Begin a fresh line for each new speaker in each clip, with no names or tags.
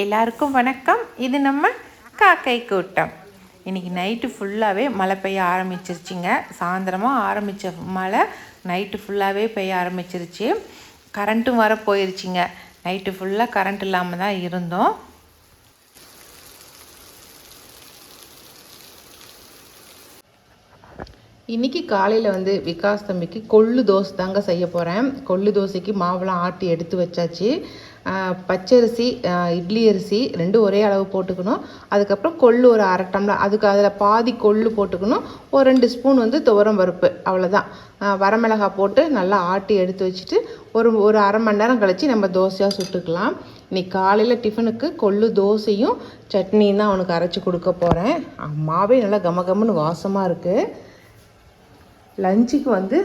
எல்லாருக்கும் வணக்கம். இது நம்ம காக்கை கூட்டம். இன்னைக்கு நைட்டு ஃபுல்லாகவே மழை பெய்ய ஆரம்பிச்சிருச்சுங்க. சாயந்தரமாக ஆரம்பித்த மழை நைட்டு ஃபுல்லாகவே பெய்ய ஆரம்பிச்சிருச்சு. கரண்ட்டும் வர போயிருச்சுங்க. நைட்டு ஃபுல்லாக கரண்ட் இல்லாமல் தான் இருந்தோம். இன்றைக்கி காலையில் வந்து விகாஸ் தம்பிக்கு கொள்ளு தோசை தாங்க செய்ய போகிறேன் கொள்ளு தோசைக்கு மாவெல்லாம் ஆட்டி எடுத்து வச்சாச்சு. பச்சரிசி இட்லி அரிசி ரெண்டும் ஒரே அளவு போட்டுக்கணும். அதுக்கப்புறம் கொள்ளு ஒரு அரை டம்ளர். அதுக்கு அதில் பாதி கொள்ளு போட்டுக்கணும். ஒரு ரெண்டு ஸ்பூன் வந்து துவரம் பருப்பு. அவ்வளோதான் ஆஹ் வரமிளகாய் போட்டு நல்லா ஆட்டி எடுத்து வச்சுட்டு ஒரு ஒரு அரை மணி நேரம் கழித்து நம்ம தோசையாக சுட்டுக்கலாம். இன்னைக்கு காலையில் டிஃபனுக்கு கொள்ளு தோசையும் சட்னியும் தான் அவனுக்கு அரைச்சி கொடுக்க போகிறேன் அம்மாவே நல்லா கம கமன்னு வாசமாக இருக்குது லஞ்சுக்கு வந்து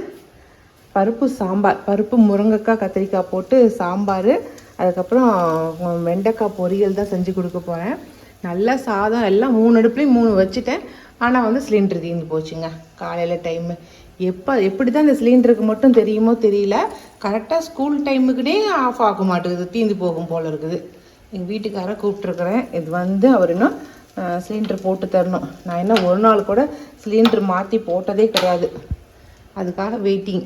பருப்பு சாம்பார் பருப்பு முருங்கைக்காய் கத்திரிக்காய் போட்டு சாம்பார் அதுக்கப்புறம் வெண்டைக்காய் பொரியல் தான் செஞ்சு கொடுக்க போகிறேன் நல்லா சாதம் எல்லாம் மூணு அடுப்புலேயும் மூணு வச்சுட்டேன். ஆனால் வந்து சிலிண்டர் தீர்ந்து போச்சுங்க. காலையில் டைமு எப்போ எப்படி தான் இந்த சிலிண்டருக்கு மட்டும் தெரியுமோ தெரியல. கரெக்டாக ஸ்கூல் டைமுக்குனே ஆஃப் ஆக மாட்டேங்குது. தீர்ந்து போகும் போல் இருக்குது. எங்கள் வீட்டுக்காரரை கூப்பிட்ருக்குறேன் இது வந்து அவர் இன்னும் சிலிண்டர் போட்டு தரணும். நான் என்ன ஒரு நாள் கூட சிலிண்டர் மாற்றி போட்டதே கிடையாது. அதுக்காக வெயிட்டிங்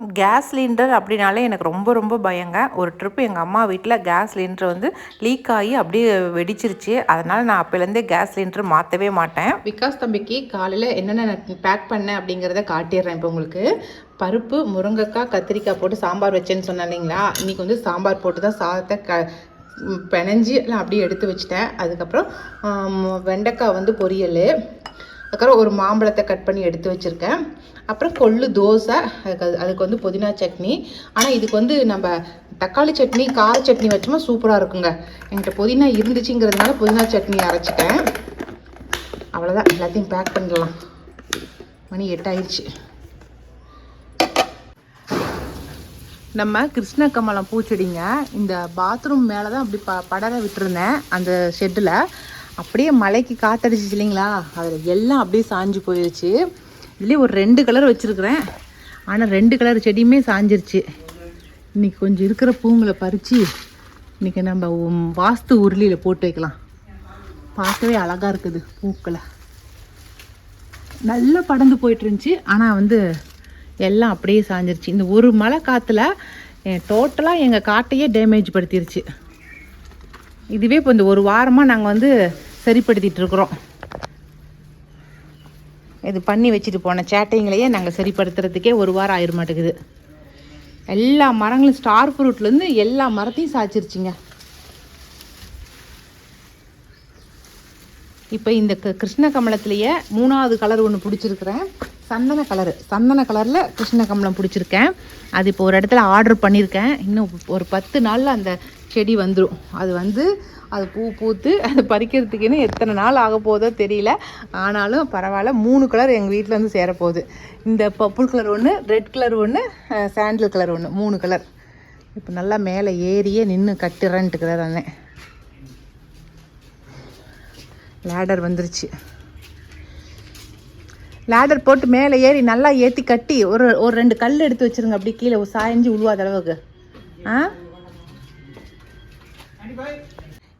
கேஸ் சிலிண்டர் அப்படின்னாலே எனக்கு ரொம்ப ரொம்ப பயங்க. ஒரு ட்ரிப்பு எங்கள் அம்மா வீட்டில் கேஸ் சிலிண்டர் வந்து லீக் ஆகி அப்படியே வெடிச்சிருச்சு. அதனால் நான் அப்போலேருந்தே கேஸ் சிலிண்டர் மாற்றவே மாட்டேன். விகாஸ் தம்பிக்கு காலையில் என்னென்ன பேக் பண்ணேன் அப்படிங்கிறத காட்டிடுறேன் இப்போ உங்களுக்கு. பருப்பு முருங்கைக்காய் கத்திரிக்காய் போட்டு சாம்பார் வச்சேன்னு சொன்னேன் இல்லைங்களா? இன்றைக்கி வந்து சாம்பார் போட்டு தான் சாதத்தை க பிணைஞ்சி எல்லாம் அப்படியே எடுத்து வச்சிட்டேன். அதுக்கப்புறம் வெண்டைக்காய் வந்து பொரியல். அதுக்கப்புறம் ஒரு மாம்பழத்தை கட் பண்ணி எடுத்து வச்சுருக்கேன். அப்புறம் கொள்ளு தோசை அதுக்கு அது- அதுக்கு வந்து புதினா சட்னி. ஆனால் இதுக்கு வந்து நம்ம தக்காளி சட்னி கார சட்னி வச்சோமா சூப்பராக இருக்குங்க. என்கிட்ட புதினா இருந்துச்சுங்கிறதுனால புதினா சட்னி அரைச்சிட்டேன். அவ்வளோதான் எல்லாத்தையும் பேக் பண்ணிடலாம். மணி எட்டாயிடுச்சு. நம்ம கிருஷ்ண கமலம் பூச்செடிங்க இந்த பாத்ரூம் மேலே தான் அப்படி ப படர விட்டுருந்தேன் அந்த ஷெட்டில் அப்படியே மலைக்கு காத்தடிச்சிச்சு இல்லைங்களா? அதில் எல்லாம் அப்படியே சாஞ்சு போயிடுச்சு இதுலேயே ஒரு ரெண்டு கலர் வச்சுருக்குறேன். ஆனால் ரெண்டு கலர் செடியுமே சாஞ்சிருச்சு. இன்னைக்கு கொஞ்சம் இருக்கிற பூங்களை பறித்து இன்னைக்கு நம்ம வாஸ்து உருளியில் போட்டு வைக்கலாம். பார்க்கவே அழகாக இருக்குது பூக்களை. நல்லா படந்து போயிட்டுருந்துச்சி ஆனால் வந்து எல்லாம் அப்படியே சாஞ்சிருச்சு. இந்த ஒரு மழை காற்றுல டோட்டலாக எங்கள் காட்டையே டேமேஜ் படுத்திருச்சு. இதுவே இப்போ இந்த ஒரு வாரமாக நாங்கள் வந்து சரிப்படுத்திகிட்டு இருக்கிறோம். இது பண்ணி வச்சுட்டு போன சேட்டைங்களையே நாங்கள் சரிப்படுத்துறதுக்கே ஒரு வாரம் ஆயிட மாட்டேங்குது. எல்லா மரங்களும் ஸ்டார் ஃப்ரூட்லேருந்து எல்லா மரத்தையும் சாய்ச்சிருச்சிங்க. இப்போ இந்த கிருஷ்ண கமலத்திலேயே மூணாவது கலர் ஒன்று பிடிச்சிருக்கிறேன். சந்தன கலரு சந்தன கலரில் கிருஷ்ண கமலம் பிடிச்சிருக்கேன். அது இப்போ ஒரு இடத்துல ஆர்டர் பண்ணியிருக்கேன். இன்னும் ஒரு பத்து நாளில் அந்த செடி வந்துடும் அது வந்து அது பூ பூத்து அது பறிக்கிறதுக்குன்னு எத்தனை நாள் ஆக போதோ தெரியல. ஆனாலும் பரவாயில்ல மூணு கலர் எங்கள் வீட்டில் வந்து சேரப்போகுது. இந்த பப்புள் கலர் ஒன்று ரெட் கலர் ஒன்று சாண்டில் கலர் ஒன்று மூணு கலர் இப்போ நல்லா மேலே ஏறியே நின்று கட்டுறேன்ட்டு கலர் லேடர் வந்துருச்சு. லேடர் போட்டு மேலே ஏறி நல்லா ஏற்றி கட்டி ஒரு ஒரு ரெண்டு கல் எடுத்து வச்சிருங்க. அப்படி கீழே ஒரு சாயஞ்சு உழுவாத அளவுக்கு. ஆ?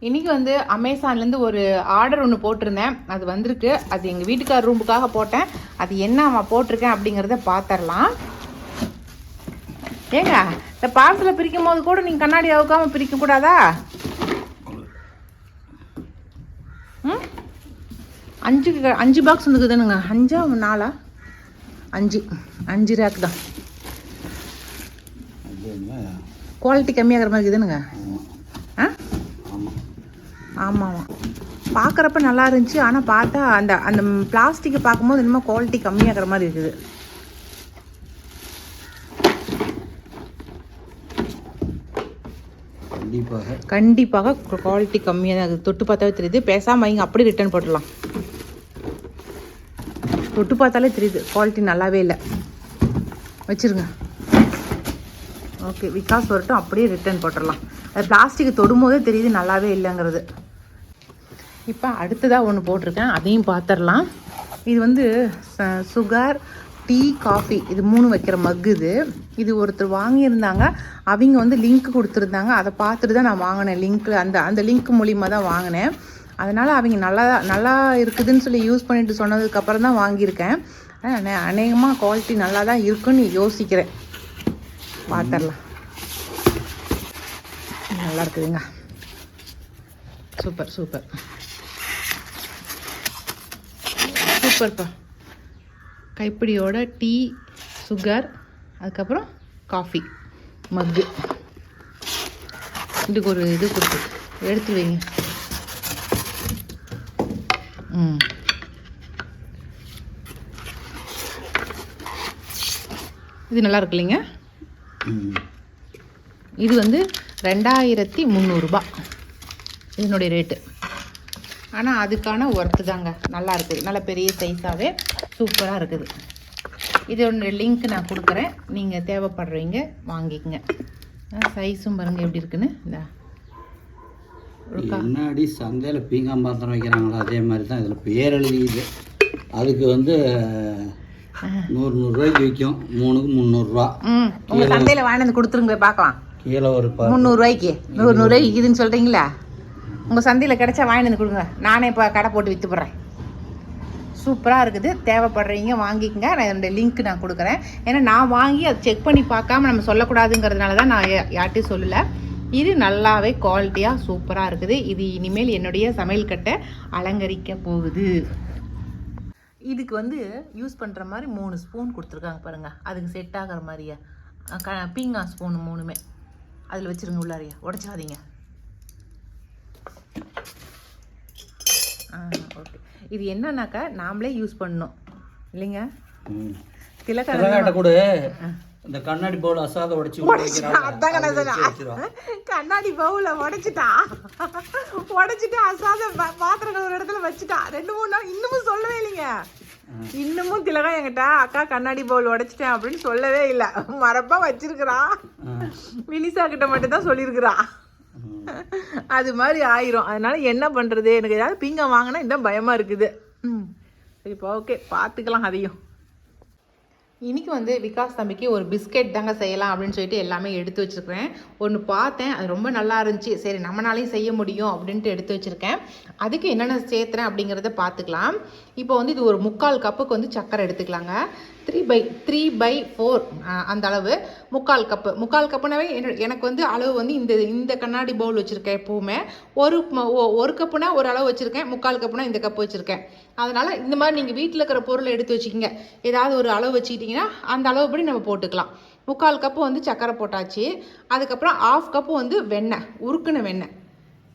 இன்னைக்கு வந்து அமேசான்லேருந்து ஒரு ஆர்டர் ஒன்று போட்டிருந்தேன். அது வந்திருக்கு. அது எங்கள் வீட்டுக்கார் ரூமுக்காக போட்டேன். அது என்ன அவன் போட்டிருக்கேன் அப்படிங்கிறத பார்த்துடலாம் ஏங்க இந்த பார்சலை பிரிக்கும் போது கூட நீங்கள் கண்ணாடி அவுக்காமல் பிரிக்க கூடாதா? ம்? அஞ்சு அஞ்சு பாக்ஸ் வந்துக்குதுனுங்க அஞ்சா நாலா? அஞ்சு. அஞ்சு ரேக் தான். குவாலிட்டி கம்மியாகிற மாதிரி இருக்குதுனுங்க ஆ ஆமாம் ஆமாம் பார்க்குறப்ப நல்லா இருந்துச்சு. ஆனால் பார்த்தா அந்த அந்த பிளாஸ்டிக்கை பார்க்கும்போது என்னமோ குவாலிட்டி கம்மியாகிற மாதிரி இருக்குது.
கண்டிப்பாக.
கண்டிப்பாக குவாலிட்டி கம்மியாக தான் இருக்குது. தொட்டு பார்த்தாவே தெரியுது. பேசாமல் வைங்க அப்படியே ரிட்டர்ன் போட்டுடலாம். தொட்டு பார்த்தாலே தெரியுது. குவாலிட்டி நல்லாவே இல்லை. வச்சிருங்க. ஓகே விகாஸ் வரட்டும். அப்படியே ரிட்டர்ன் போட்டுடலாம். அது பிளாஸ்டிக் தொடும்போதே தெரியுது நல்லாவே இல்லைங்கிறது. இப்போ அடுத்ததாக ஒன்று போட்டிருக்கேன். அதையும் பார்த்துடலாம் இது வந்து சுகர் டீ காஃபி இது மூணு வைக்கிற மக்கு இது. இது ஒருத்தர் வாங்கியிருந்தாங்க. அவங்க வந்து லிங்க் கொடுத்துருந்தாங்க. அதை பார்த்துட்டு தான் நான் வாங்கினேன். லிங்க்கு அந்த அந்த லிங்க் மூலிமா தான் வாங்கினேன். அதனால் அவங்க நல்லா நல்லா இருக்குதுன்னு சொல்லி யூஸ் பண்ணிட்டு சொன்னதுக்கப்புறம் தான் வாங்கியிருக்கேன். அநேகமாக குவாலிட்டி நல்லா தான் இருக்குன்னு யோசிக்கிறேன். பார்த்துடலாம் நல்லா இருக்குதுங்க. Super super. சூப்பர்ப்பா கைப்பிடியோட டீ சுகர் அதுக்கப்புறம் காஃபி மக்கு. இதுக்கு ஒரு இது கொடுத்து எடுத்து வைங்க. ம். இது நல்லா இருக்கு இல்லைங்க? இது வந்து ரெண்டாயிரத்தி முந்நூறுரூபா இதனுடைய ரேட்டு. ஆனால் அதுக்கான ஒர்த்து தாங்க. நல்லா இருக்குது. நல்ல பெரிய சைஸாகவே சூப்பராக இருக்குது. இதோட லிங்க் நான் கொடுக்குறேன். நீங்கள் தேவைப்படுறீங்க வாங்கிக்கங்க. சைஸும் பாருங்கள் எப்படி இருக்குன்னு. இந்த.
முன்னாடி சந்தையில் பீங்கான் பாத்திரம் வைக்கிறாங்களோ அதே மாதிரி தான் இதில் பேர் எழுதிது அதுக்கு வந்து நூறு நூறுரூவாய்க்கு விற்கும் மூணுக்கு முந்நூறுரூவா
ம். உங்கள் சந்தையில் வாங்கிட்டு வந்து கொடுத்துருங்க பாக்கலாம்
கீழே ஒரு
முந்நூறுரூவாய்க்கு நூறு நூறுரூவாய்க்கு விற்கிதுன்னு சொல்கிறீங்களா உங்கள் சந்தையில் கிடைச்சா வாங்கிட்டு வந்து கொடுங்க. நானே இப்போ கடை போட்டு விற்று போடுறேன். சூப்பராக இருக்குது. தேவைப்படுறீங்க வாங்கிக்கங்க. நான் என்னுடைய லிங்க் நான் கொடுக்குறேன். ஏன்னா நான் வாங்கி அதை செக் பண்ணி பார்க்காம நம்ம சொல்லக்கூடாதுங்கிறதுனால தான் நான் யா- சொல்லலை. இது நல்லாவே குவாலிட்டியாக சூப்பராக இருக்குது. இது இனிமேல் என்னுடைய சமையல் கட்டை அலங்கரிக்க போகுது. இதுக்கு வந்து யூஸ் பண்ணுற மாதிரி மூணு ஸ்பூன் கொடுத்துருக்காங்க பாருங்கள் அதுக்கு செட் ஆகிற மாதிரியா. க பீங்கா ஸ்பூன் மூணுமே. அதில் வச்சுருங்க உள்ளாரியா. உடச்சாதீங்க ஓகே இது என்னன்னாக்கா நாமளே யூஸ் பண்ணணும். இல்லைங்க? திலக்கடை
திலகாட்ட கூட. இந்த கண்ணாடி பவுல் அசாத உடைச்சி.
கண்ணாடி பவுல உடைச்சிட்டா? உடைச்சிட்டு அசாத பாத்திரங்கள் ஒரு இடத்துல வச்சுட்டா? ரெண்டு மூணு நாள் இன்னமும் சொல்லவே இல்லைங்க. இன்னமும் திலகா என்கிட்ட அக்கா கண்ணாடி பவுல் உடைச்சிட்டேன் அப்படின்னு சொல்லவே இல்லை. மரப்பா வச்சிருக்கிறா. வினிசா கிட்ட மட்டும் தான் சொல்லியிருக்கிறா. அது மாதிரி ஆயிரும். அதனால என்ன பண்றது? எனக்கு ஏதாவது பீங்கா வாங்கினா இதான் பயமா இருக்குது. ம். சரிப்பா ஓகே பார்த்துக்கலாம் அதையும். இன்றைக்கி வந்து விகாஸ் தம்பிக்கு ஒரு பிஸ்கெட் தாங்க செய்யலாம் அப்படின்னு சொல்லிட்டு எல்லாமே எடுத்து வச்சிருக்கிறேன். ஒன்று பார்த்தேன் அது ரொம்ப நல்லா இருந்துச்சு. சரி நம்மளாலையும் செய்ய முடியும் அப்படின்ட்டு எடுத்து வச்சுருக்கேன். அதுக்கு என்னென்ன சேர்த்துறேன் அப்படிங்கிறத பார்த்துக்கலாம் இப்போ வந்து இது ஒரு முக்கால் கப்புக்கு வந்து சக்கரை எடுத்துக்கலாங்க. Three by three by four அந்த அளவு முக்கால் கப்பு முக்கால் கப்புனாவே என்ன- எனக்கு வந்து அளவு வந்து இந்த இந்த கண்ணாடி பவுல் வச்சுருக்கேன் எப்போவுமே. ஒரு ஒ- ஒரு கப்புனா ஒரு அளவு வச்சுருக்கேன். முக்கால் கப்புனா இந்த கப்பு வச்சுருக்கேன். அதனால் இந்த மாதிரி நீங்கள் வீட்டில் இருக்கிற பொருளை எடுத்து வச்சுக்கிங்க. ஏதாவது ஒரு அளவு வச்சுக்கிட்டிங்கன்னா அந்த அளவுப்படி நம்ம போட்டுக்கலாம். முக்கால் கப்பு வந்து சக்கரை போட்டாச்சு. அதுக்கப்புறம் ஆஃப் கப்பு வந்து வெண்ணெய் உருக்குன வெண்ணெய்.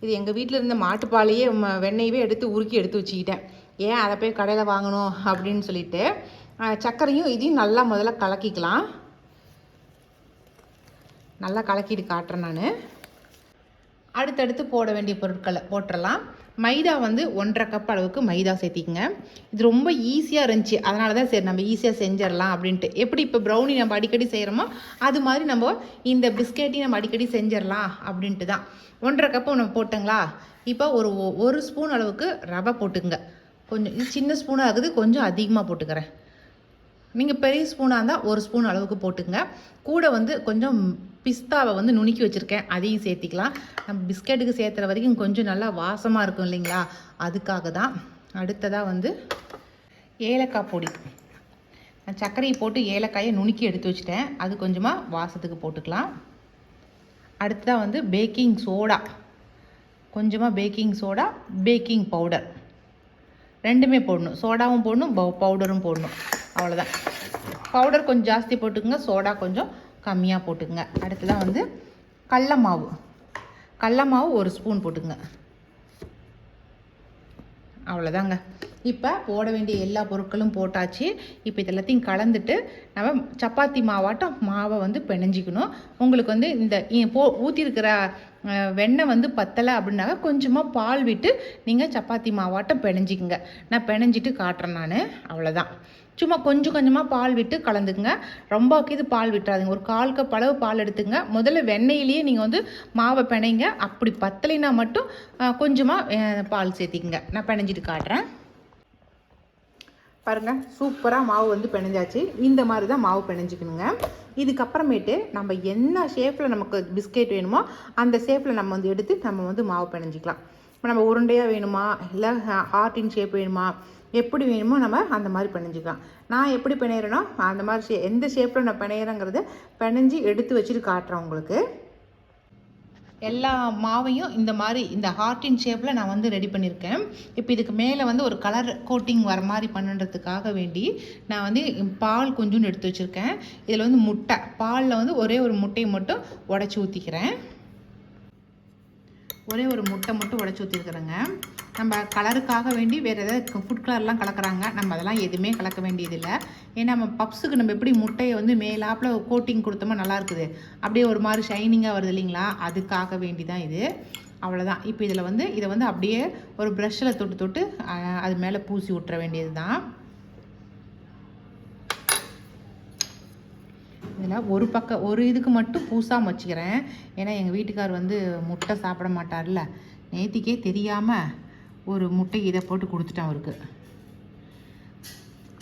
இது எங்கள் வீட்டில் இருந்த மாட்டுப்பாலையே வெண்ணெயவே எடுத்து உருக்கி எடுத்து வச்சுக்கிட்டேன். ஏன் அதை போய் கடையில் வாங்கணும் அப்படின்னு சொல்லிட்டு சர்க்கரையும் இதையும் நல்லா முதல்ல கலக்கிக்கலாம். நல்லா கலக்கிட்டு காட்டுறேன் நான். அடுத்தடுத்து போட வேண்டிய பொருட்களை போட்டுடலாம் மைதா வந்து ஒன்றரை கப் அளவுக்கு மைதா சேர்த்திக்கங்க. இது ரொம்ப ஈஸியாக இருந்துச்சு. அதனால தான் சரி நம்ம ஈஸியாக செஞ்சிடலாம் அப்படின்ட்டு. எப்படி இப்போ ப்ரௌனி நம்ம அடிக்கடி செய்கிறோமோ அது மாதிரி நம்ம இந்த பிஸ்கெட்டையும் நம்ம அடிக்கடி செஞ்சிடலாம் அப்படின்ட்டு தான். ஒன்றரை கப்பு நம்ம போட்டுங்களா? இப்போ ஒரு ஒ- ஒரு ஸ்பூன் அளவுக்கு ரவை போட்டுக்குங்க. கொஞ்சம் இது சின்ன ஸ்பூனாக இருக்குது கொஞ்சம் அதிகமாக போட்டுக்கிறேன். நீங்கள் பெரிய ஸ்பூனாக இருந்தால் ஒரு ஸ்பூன் அளவுக்கு போட்டுங்க கூட வந்து கொஞ்சம் பிஸ்தாவை வந்து நுணுக்கி வச்சுருக்கேன். அதையும் சேர்த்திக்கலாம். நம்ம பிஸ்கெட்டுக்கு சேர்த்துற வரைக்கும் கொஞ்சம் நல்லா வாசமாக இருக்கும் இல்லைங்களா? அதுக்காக தான் அடுத்ததாக வந்து ஏலக்காய் பொடி. நான் சர்க்கரையை போட்டு ஏலக்காயை நுணுக்கி எடுத்து வச்சுட்டேன். அது கொஞ்சமாக வாசத்துக்கு போட்டுக்கலாம். அடுத்ததாக வந்து பேக்கிங் சோடா. கொஞ்சமாக பேக்கிங் சோடா பேக்கிங் பவுடர். ரெண்டுமே போடணும். சோடாவும் போடணும் பவு பவுடரும் போடணும். அவ்வளோதான் பவுடர் கொஞ்சம் ஜாஸ்தி போட்டுக்கங்க சோடா கொஞ்சம் கம்மியாக போட்டுக்குங்க. அடுத்ததான் வந்து கடல மாவு. கடல மாவு ஒரு ஸ்பூன் போட்டுக்கோங்க. அவ்வளோதாங்க இப்போ போட வேண்டிய எல்லா பொருட்களும் போட்டாச்சு. இப்போ இது எல்லாத்தையும் கலந்துட்டு நம்ம சப்பாத்தி மாவாட்டம் மாவை வந்து பிணைஞ்சிக்கணும். உங்களுக்கு வந்து இந்த போ ஊற்றிருக்கிற வெண்ணெய் வந்து பத்தலை அப்படின்னாக்க கொஞ்சமாக பால் விட்டு நீங்கள் சப்பாத்தி மாவாட்டம் பிணைஞ்சிக்கங்க. நான் பிணைஞ்சிட்டு காட்டுறேன் நான். அவ்வளோதான் சும்மா கொஞ்சம் கொஞ்சமாக பால் விட்டு கலந்துக்குங்க. ரொம்ப இது பால் விட்டுறாதுங்க. ஒரு கால் கப் அளவு பால் எடுத்துங்க முதல்ல வெண்ணெயிலேயே நீங்கள் வந்து மாவை பிணைங்க. அப்படி பத்தலைனா மட்டும் கொஞ்சமாக பால் சேர்த்திக்கங்க. நான் பிணைஞ்சிட்டு காட்டுறேன். பாருங்கள் சூப்பராக மாவு வந்து பிணைஞ்சாச்சு. இந்த மாதிரி தான் மாவு பிணைஞ்சிக்கணுங்க. இதுக்கப்புறமேட்டு நம்ம என்ன ஷேப்பில் நமக்கு பிஸ்கெட் வேணுமோ அந்த ஷேப்பில் நம்ம வந்து எடுத்து நம்ம வந்து மாவு பிணைஞ்சிக்கலாம். இப்போ நம்ம உருண்டையாக வேணுமா? இல்லை ஹார்ட்டின் ஷேப் வேணுமா? எப்படி வேணுமோ நம்ம அந்த மாதிரி பிணைஞ்சிக்கலாம். நான் எப்படி பிணையிறேனோ அந்த மாதிரி ஷே எந்த ஷேப்பில் நான் பிணையிறேங்கிறத பிணைஞ்சி எடுத்து வச்சுட்டு காட்டுறேன் உங்களுக்கு. எல்லா மாவையும் இந்த மாதிரி இந்த ஹார்ட்டின் ஷேப்பில் நான் வந்து ரெடி பண்ணியிருக்கேன் இப்போ இதுக்கு மேலே வந்து ஒரு கலர் கோட்டிங் வர மாதிரி பண்ணுறதுக்காக வேண்டி நான் வந்து பால் கொஞ்சோண்டு எடுத்து வச்சுருக்கேன். இதில் வந்து முட்டை பாலில் வந்து ஒரே ஒரு முட்டையை மட்டும் உடச்சி ஊற்றிக்கிறேன் ஒரே ஒரு முட்டை மட்டும் உடச்சி ஊற்றிருக்குறேங்க நம்ம கலருக்காக வேண்டி வேறு ஏதாவது ஃபுட் கலர்லாம் கலக்கிறாங்க. நம்ம அதெல்லாம் எதுவுமே கலக்க வேண்டியதில்லை. ஏன்னா நம்ம பப்ஸுக்கு நம்ம எப்படி முட்டையை வந்து மேலாப்பில் கோட்டிங் கொடுத்தோமா நல்லா இருக்குது. அப்படியே ஒரு மாதிரி ஷைனிங்காக வருது இல்லைங்களா? அதுக்காக வேண்டி தான் இது. அவ்வளோதான் இப்போ இதில் வந்து இதை வந்து அப்படியே ஒரு ப்ரஷ்ஷில் தொட்டு தொட்டு அது மேலே பூசி விட்டுற வேண்டியது தான் இதில் ஒரு பக்கம் ஒரு இதுக்கு மட்டும் பூசாமல் வச்சுக்கிறேன். ஏன்னா எங்கள் வீட்டுக்கார் வந்து முட்டை சாப்பிட மாட்டார்ல. நேத்திக்கே தெரியாமல் ஒரு முட்டை இதை போட்டு கொடுத்துட்டேன் அவருக்கு.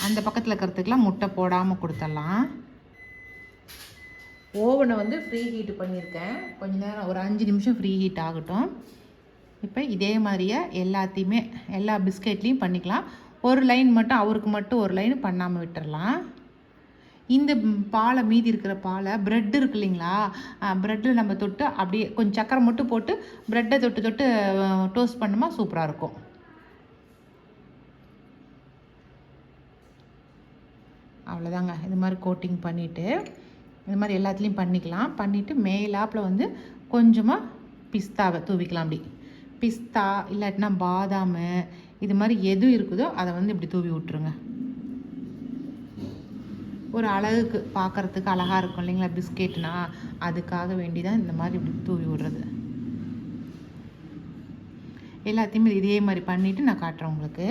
அந்த பக்கத்தில் இருக்கிறதுக்கெலாம் முட்டை போடாமல் கொடுத்துடலாம். ஓவனை வந்து ஃப்ரீ ஹீட் பண்ணியிருக்கேன். கொஞ்ச நேரம் ஒரு அஞ்சு நிமிஷம் ஃப்ரீ ஹீட் ஆகட்டும். இப்போ இதே மாதிரியே எல்லாத்தையுமே எல்லா பிஸ்கெட்லேயும் பண்ணிக்கலாம். ஒரு லைன் மட்டும் அவருக்கு மட்டும் ஒரு லைன் பண்ணாமல் விட்டுடலாம் இந்த பாலை மீதி இருக்கிற பாலை ப்ரெட் இருக்கு இல்லைங்களா? ப்ரெட்டில் நம்ம தொட்டு அப்படியே கொஞ்சம் சக்கரை மட்டும் போட்டு ப்ரெட்டை தொட்டு தொட்டு டோஸ்ட் பண்ணோமா சூப்பராக இருக்கும். அவ்வளோதாங்க இது மாதிரி கோட்டிங் பண்ணிவிட்டு இது மாதிரி எல்லாத்துலேயும் பண்ணிக்கலாம். பண்ணிவிட்டு மேலாப்பில் வந்து கொஞ்சமாக பிஸ்தாவை தூவிக்கலாம் அப்படி. பிஸ்தா இல்லாட்டினா பாதாம் இது மாதிரி எது இருக்குதோ அதை வந்து இப்படி தூவி விட்ருங்க ஒரு அழகுக்கு பார்க்கறதுக்கு அழகாக இருக்கும் இல்லைங்களா? பிஸ்கெட்னா அதுக்காக வேண்டி தான் இந்த மாதிரி இப்படி தூவி விடுறது. எல்லாத்தையுமே இதே மாதிரி பண்ணிவிட்டு நான் காட்டுறேன் உங்களுக்கு.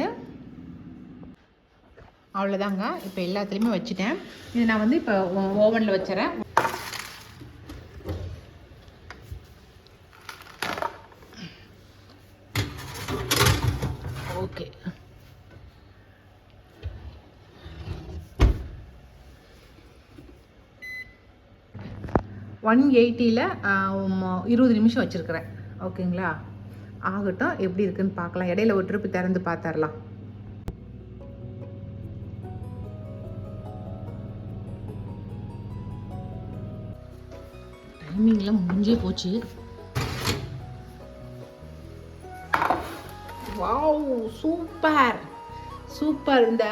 அவ்வளோதாங்க இப்போ எல்லாத்துலேயுமே வச்சுட்டேன். இது நான் வந்து இப்போ ஓவனில் வச்சுறேன் ஓகே ஒன் எயிட்டியில் இருபது நிமிஷம் வச்சுருக்கிறேன். ஓகேங்களா? ஆகட்டும் எப்படி இருக்குன்னு பார்க்கலாம். இடையில ஒரு ட்ரிப்பு திறந்து பார்த்துடலாம். டைமிங்லாம் முடிஞ்சே போச்சு. வாவ் சூப்பர் சூப்பர் இந்த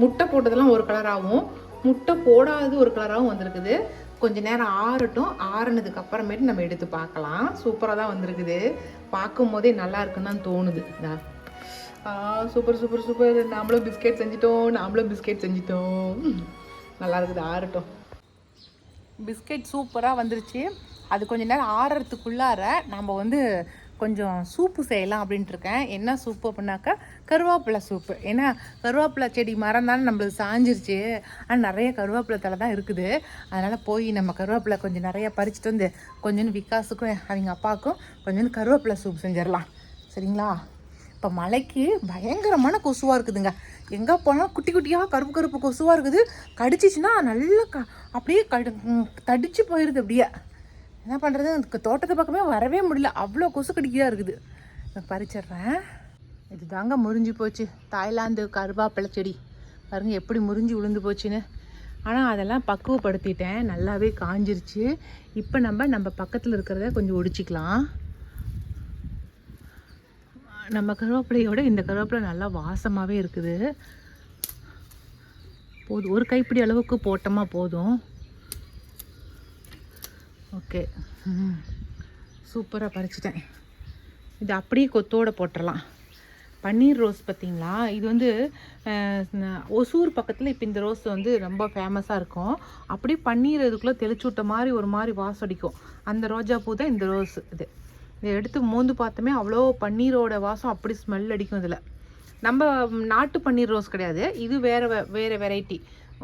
முட்டை போட்டதெல்லாம் ஒரு கலராகவும் முட்டை போடாதது ஒரு கலராகவும் வந்திருக்குது. கொஞ்ச நேரம் ஆறட்டும். ஆறுனதுக்கு அப்புறமேட்டு நம்ம எடுத்து பார்க்கலாம். சூப்பராக தான் வந்திருக்குது. பார்க்கும் போதே நல்லா இருக்குன்னு தான் தோணுது. ஆ சூப்பர் சூப்பர் சூப்பர் நாமளும் பிஸ்கெட் செஞ்சிட்டோம். நாமளும் பிஸ்கெட் செஞ்சிட்டோம். நல்லா இருக்குது. ஆறட்டும். பிஸ்கெட் சூப்பராக வந்துருச்சு. அது கொஞ்ச நேரம் ஆறுறதுக்குள்ளார நம்ம வந்து கொஞ்சம் சூப்பு செய்யலாம் அப்படின்ட்டு இருக்கேன் என்ன சூப்பு அப்படின்னாக்கா கருவேப்பிலை சூப்பு. ஏன்னா கருவேப்பிலை செடி மரம் தானே நம்மளுக்கு சாஞ்சிருச்சு. ஆனால் நிறைய கருவேப்பிலை தலை தான் இருக்குது. அதனால் போய் நம்ம கருவேப்பிலை கொஞ்சம் நிறைய பறிச்சுட்டு வந்து கொஞ்சோண்டு விகாஸுக்கும் அவங்க அப்பாவுக்கும் கொஞ்சோண்டு கருவேப்பிலை சூப் செஞ்சிடலாம். சரிங்களா? இப்போ மலைக்கு பயங்கரமான கொசுவாக இருக்குதுங்க. எங்கே போனால் குட்டி குட்டியாக கருப்பு கருப்பு கொசுவாக இருக்குது. கடிச்சிச்சுன்னா நல்லா க அப்படியே கடு தடிச்சு போயிடுது அப்படியே. என்ன பண்ணுறது எனக்கு தோட்டத்து பக்கமே வரவே முடியல. அவ்வளோ கொசு கடிக்கையாக இருக்குது. நான் பறிச்சிடுறேன். இது தாங்க முறிஞ்சு போச்சு. தாய்லாந்து கருவாப்பிலை செடி. பாருங்கள் எப்படி முறிஞ்சு விழுந்து போச்சுன்னு. ஆனால் அதெல்லாம் பக்குவப்படுத்திட்டேன். நல்லாவே காஞ்சிருச்சு. இப்போ நம்ம நம்ம பக்கத்தில் இருக்கிறத கொஞ்சம் ஒடிச்சிக்கலாம். நம்ம கருவேப்பிலையோட இந்த கருவேப்பிலை நல்லா வாசமாகவே இருக்குது. போதும். ஒரு கைப்பிடி அளவுக்கு போட்டோமா போதும். ஓகே. சூப்பராக பறிச்சிட்டேன். இது அப்படியே கொத்தோட போட்டுடலாம் பன்னீர் ரோஸ் பார்த்தீங்களா? இது வந்து ஒசூர் பக்கத்தில் இப்போ இந்த ரோஸ் வந்து ரொம்ப ஃபேமஸாக இருக்கும். அப்படியே பன்னீர் இதுக்குள்ளே தெளிச்சு விட்ட மாதிரி ஒரு மாதிரி வாசம் அடிக்கும். அந்த ரோஜா பூ தான் இந்த ரோஸ் இது. இதை எடுத்து மோந்து பார்த்தோமே அவ்வளோ பன்னீரோட வாசம் அப்படி ஸ்மெல் அடிக்கும் இதில். நம்ம நாட்டு பன்னீர் ரோஸ் கிடையாது. இது வேறு வேறு வெரைட்டி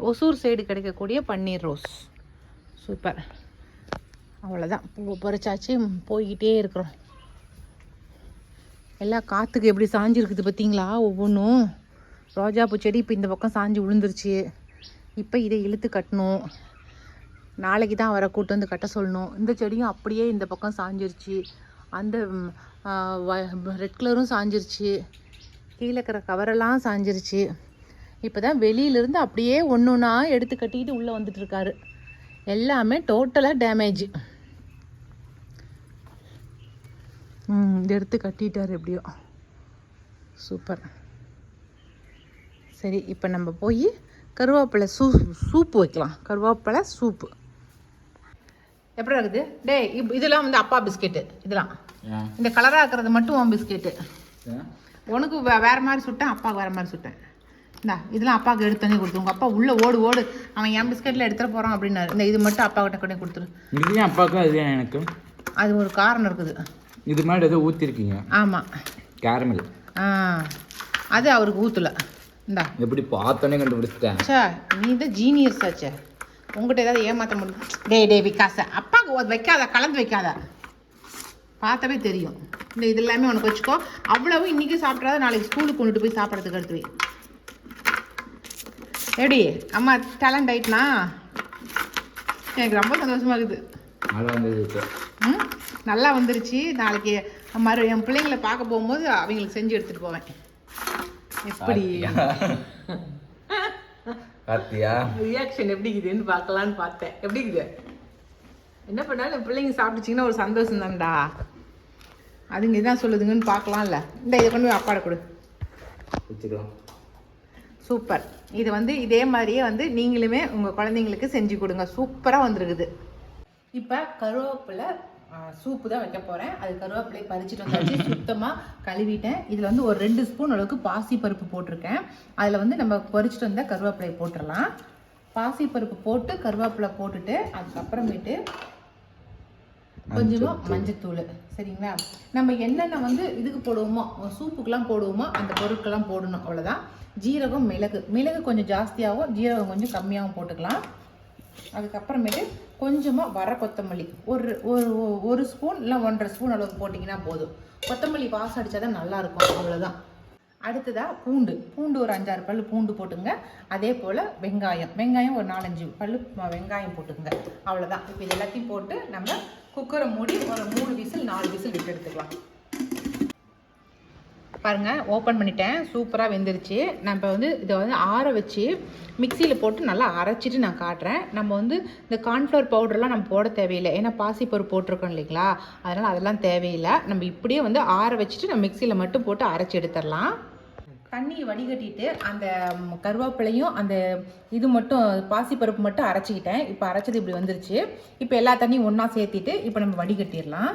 ஒசூர் சைடு கிடைக்கக்கூடிய பன்னீர் ரோஸ். சூப்பர். அவ்வளோதான் பூ பறிச்சாச்சு போய்கிட்டே இருக்கிறோம். எல்லாம் காற்றுக்கு எப்படி சாஞ்சிருக்குது பார்த்தீங்களா ஒவ்வொன்றும் ரோஜாப்பூ செடி இப்போ இந்த பக்கம் சாஞ்சு விழுந்துருச்சு. இப்போ இதை இழுத்து கட்டணும். நாளைக்கு தான் அவரை கூட்டு வந்து கட்ட சொல்லணும். இந்த செடியும் அப்படியே இந்த பக்கம் சாஞ்சிருச்சு. அந்த ரெட் கலரும் சாஞ்சிருச்சு. கீழே இருக்கிற கவரெல்லாம் சாஞ்சிருச்சு. இப்போ தான் வெளியிலேருந்து அப்படியே ஒன்று ஒன்றா எடுத்து கட்டிக்கிட்டு உள்ளே வந்துட்டுருக்காரு எல்லாமே டோட்டலாக டேமேஜ். ம் இதை எடுத்து கட்டிட்டார் எப்படியோ. சூப்பர். சரி இப்போ நம்ம போய் கருவேப்பிலை சூ சூப்பு வைக்கலாம். கருவேப்பிலை சூப்பு. எப்படி இருக்குது? டேய் இப் இதெல்லாம் வந்து அப்பா பிஸ்கெட்டு இதெல்லாம். இந்த கலராக இருக்கிறது மட்டும் உன் பிஸ்கெட்டு உனக்கு வே வேறு மாதிரி சுட்டேன் அப்பாவுக்கு வேறு மாதிரி சுட்டேன். இந்தா இதெல்லாம் அப்பாவுக்கு எடுத்து தண்ணி கொடுத்து உங்கள் அப்பா உள்ளே ஓடு ஓடு. அவன் என் பிஸ்கெட்டில் எடுத்துகிட்டு போகிறான் அப்படின்னாரு. இந்த இது மட்டும் அப்பா கிட்ட கொண்டு கொடுத்துரு.
இது ஏன் அப்பாவுக்கும் அது ஏன் எனக்கு
அது ஒரு காரணம் இருக்குது.
இது மாதிரி ஏதோ ஊற்றிருக்கீங்க
ஆமாம்
கேரமல்
ஆ அது அவருக்கு ஊற்றல இந்தா.
எப்படி பார்த்தோன்னே கண்டுபிடிச்சிட்டேன்.
சே நீ தான் ஜீனியஸ் ஆச்சே. உங்ககிட்ட ஏதாவது ஏமாற்ற முடியும். டேய் டேய் விகாச அப்பாவுக்கு வைக்காத கலந்து வைக்காத. பார்த்தாவே தெரியும். இந்த இது எல்லாமே உனக்கு வச்சுக்கோ. அவ்வளவு இன்னைக்கு சாப்பிட்றாத நாளைக்கு ஸ்கூலுக்கு கொண்டுட்டு போய் சாப்பிட்றதுக்கு எடுத்து வை எப்படி அம்மா டேலண்ட் ஆயிட்டுனா? எனக்கு ரொம்ப சந்தோஷமா இருக்குது. ம் நல்லா வந்துருச்சு. நாளைக்கு மறு என் பிள்ளைங்களை பார்க்க போகும்போது அவங்களுக்கு செஞ்சு எடுத்துகிட்டு போவேன். எப்படி?
பார்த்தியா
ரியாக்ஷன் எப்படி இருக்குதுன்னு பார்க்கலான்னு பார்த்தேன். எப்படி இருக்குது? என்ன பண்ணாலும் பிள்ளைங்க சாப்பிட்டுச்சிங்கன்னா ஒரு சந்தோஷம் தான்டா. அதுங்க இதான் சொல்லுதுங்கன்னு பார்க்கலாம்ல. இந்த இதை கொண்டு போய் அப்பாட கொடு.
வச்சுக்கலாம்.
சூப்பர். இது வந்து இதே மாதிரியே வந்து நீங்களுமே உங்கள் குழந்தைங்களுக்கு செஞ்சு கொடுங்க. சூப்பராக வந்துருக்குது. இப்போ கருவேப்பிலை சூப்பு தான் வைக்க போகிறேன் அது கருவேப்பிலை பறிச்சுட்டு வந்தாச்சு. சுத்தமாக கழுவிட்டேன். இதில் வந்து ஒரு ரெண்டு ஸ்பூன் அளவுக்கு பாசி பருப்பு போட்டிருக்கேன். அதில் வந்து நம்ம பறிச்சுட்டு வந்தால் கருவேப்பிலை போட்டுடலாம். பாசி பருப்பு போட்டு கருவேப்பிலை போட்டுட்டு அதுக்கப்புறமேட்டு கொஞ்சமாக மஞ்சத்தூள். சரிங்களா? நம்ம என்னென்ன வந்து இதுக்கு போடுவோமோ சூப்புக்கெல்லாம் போடுவோமோ அந்த பொருட்கள்லாம் போடணும். அவ்வளோதான் ஜீரகம் மிளகு. மிளகு கொஞ்சம் ஜாஸ்தியாகவும் ஜீரகம் கொஞ்சம் கம்மியாகவும் போட்டுக்கலாம். அதுக்கப்புறமேட்டு கொஞ்சமாக வர கொத்தமல்லி. ஒரு ஒரு ஒரு ஸ்பூன் இல்லை ஒன்றரை ஸ்பூன் அளவுக்கு போட்டிங்கன்னா போதும். கொத்தமல்லி வாசம் அடித்தா தான் நல்லாயிருக்கும். அவ்வளோதான் அடுத்ததாக பூண்டு. பூண்டு ஒரு அஞ்சாறு பல் பூண்டு போட்டுங்க. அதே போல் வெங்காயம். வெங்காயம் ஒரு நாலஞ்சு பல் வெங்காயம் போட்டுங்க அவ்வளோதான் இப்போ இது எல்லாத்தையும் போட்டு நம்ம குக்கரை மூடி ஒரு மூணு விசில் நாலு விசில் விட்டு எடுத்துக்கலாம். பாருங்கள் ஓப்பன் பண்ணிட்டேன். சூப்பராக வெந்துருச்சு. நம்ம வந்து இதை வந்து ஆற வச்சு மிக்சியில் போட்டு நல்லா அரைச்சிட்டு நான் காட்டுறேன். நம்ம வந்து இந்த கார்ன்ஃப்ளவர் பவுடர்லாம் நம்ம போட தேவையில்லை. ஏன்னா பாசிப்பருப்பு போட்டிருக்கோம் இல்லைங்களா? அதனால் அதெல்லாம் தேவையில்லை. நம்ம இப்படியே வந்து ஆற வச்சுட்டு நம்ம மிக்சியில் மட்டும் போட்டு அரைச்சி எடுத்துடலாம். தண்ணியை வடிகட்டிட்டு அந்த கருவேப்பிலையும் அந்த இது மட்டும் பாசிப்பருப்பு மட்டும் அரைச்சிக்கிட்டேன். இப்போ அரைச்சது இப்படி வந்துருச்சு. இப்போ எல்லா தண்ணியும் ஒன்றா சேர்த்திட்டு இப்போ நம்ம வடிகட்டிடலாம்.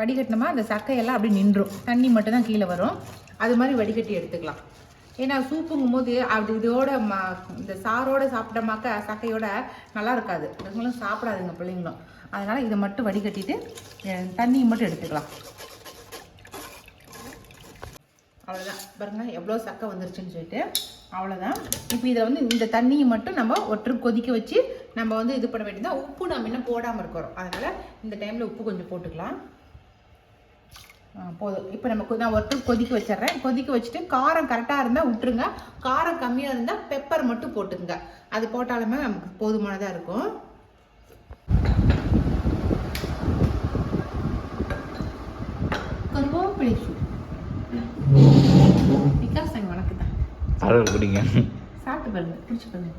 வடிகட்டினோமா அந்த சக்கையெல்லாம் அப்படியே நின்றும். தண்ணி மட்டும் தான் கீழே வரும். அது மாதிரி வடிகட்டி எடுத்துக்கலாம். ஏன்னா சூப்புங்கும் போது அது இதோட ம இந்த சாரோட சாப்பிட்டோமாக்க சக்கையோட நல்லா இருக்காது. அதுங்களும் சாப்பிடாதுங்க பிள்ளைங்களும். அதனால் இதை மட்டும் வடிகட்டிட்டு தண்ணியை மட்டும் எடுத்துக்கலாம். அவ்வளோதான் பாருங்கள் எவ்வளோ சக்கை வந்துருச்சுன்னு சொல்லிட்டு அவ்வளோதான் இப்போ இதை வந்து இந்த தண்ணியை மட்டும் நம்ம ஒற்று கொதிக்க வச்சு நம்ம வந்து இது பண்ண வேண்டியதான் உப்பு நம்ம இன்னும் போடாமல் இருக்கிறோம். அதனால் இந்த டைமில் உப்பு கொஞ்சம் போட்டுக்கலாம். போதும். இப்போ நம்ம நான் ஒற்று கொதிக்க வச்சிடுறேன். கொதிக்க வச்சுட்டு காரம் கரெக்டாக இருந்தால் விட்டுருங்க. காரம் கம்மியாக இருந்தால் பெப்பர் மட்டும் போட்டுக்குங்க. அது போட்டாலுமே நமக்கு போதுமானதாக இருக்கும். கருவேப்பிலை பிடிக்கும் விகாஸ் அங்கே வணக்கம் தான்
அளவு குடிங்க?
சாப்பிட்டு பாருங்க பிடிச்சி பாருங்க.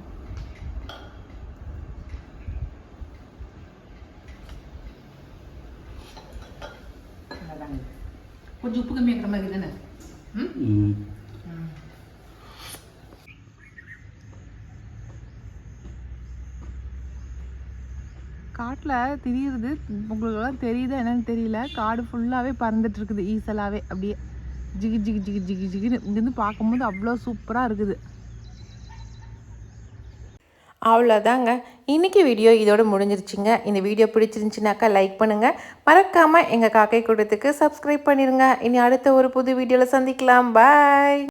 கொஞ்சம் உப்பு கம்மியாக இருக்கிற மாதிரி தானே?
ம்?
காட்டில் திரியுறது உங்களுக்கெல்லாம் தெரியுதா என்னன்னு தெரியல. காடு ஃபுல்லாகவே பறந்துட்டு இருக்குது ஈசலாவே அப்படியே. ஜிகி ஜிகி ஜிகி ஜிகி ஜிகின்னு இங்கேருந்து பார்க்கும்போது அவ்வளோ சூப்பராக இருக்குது.
அவ்வளோதாங்க. இன்றைக்கி வீடியோ இதோட முடிஞ்சிருச்சுங்க. இந்த வீடியோ பிடிச்சிருந்துச்சுனாக்கா லைக் பண்ணுங்கள் மறக்காமல் எங்கள் காக்கை கூட்டத்துக்கு சப்ஸ்கிரைப் பண்ணிடுங்க இனி அடுத்த ஒரு புது வீடியோவில் சந்திக்கலாம். பாய்